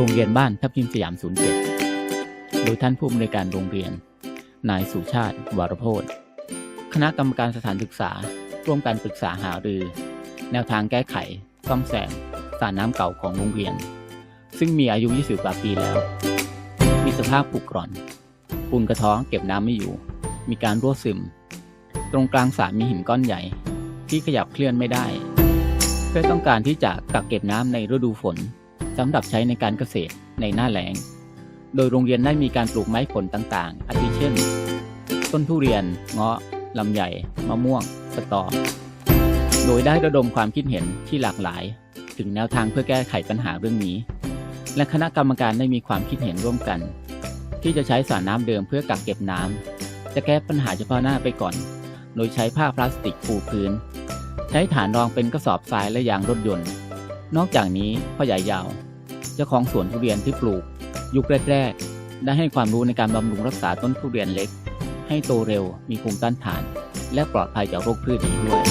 โรงเรียนบ้านทับทิมสยาม 07 โดยท่านผู้อำนวยการโรงเรียน นายสุชาติ วารโพธคณะกรรมการสถานศึกษา ร่วมกันปรึกษาหารือ แนวทางแก้ไขซ่อมแซมสระน้ำเก่าของโรงเรียน ซึ่งมีอายุ 20 กว่าปีแล้ว มีสภาพผุกร่อน ปูนกระท้อเก็บน้ำไม่อยู่ มีการรั่วซึม ตรงกลางสระมีหินก้อนใหญ่ ที่ขยับเคลื่อนไม่ได้ เพื่อต้องการที่จะกักเก็บน้ำในฤดูฝน สำหรับใช้ในการเกษตรในหน้าแล้ง โดยโรงเรียนได้มีการปลูกไม้ผลต่างๆ อาทิเช่น ต้นทุเรียน เงาะ ลำไย มะม่วง สตอ โดยได้ระดมความคิดเห็นที่หลากหลาย ถึงแนวทางเพื่อแก้ไขปัญหาเรื่องนี้ และคณะกรรมการได้มีความคิดเห็นร่วมกัน ที่จะใช้สระน้ำเดิมเพื่อกักเก็บน้ำ จะแก้ปัญหาเฉพาะหน้าไปก่อน โดยใช้ผ้าพลาสติกปูพื้น ใช้ฐานรองเป็นกระสอบทรายและยางรถยนต์ นอกจากนี้พ่อใหญ่ยาว เจ้าของสวนทุเรียนที่ปลูก ยุคแรกๆ ได้ให้ความรู้ในการบำรุงรักษาต้นทุเรียนเล็ก ให้โตเร็วมีภูมิต้านทาน และปลอดภัยจากโรคพืชอีกด้วยเ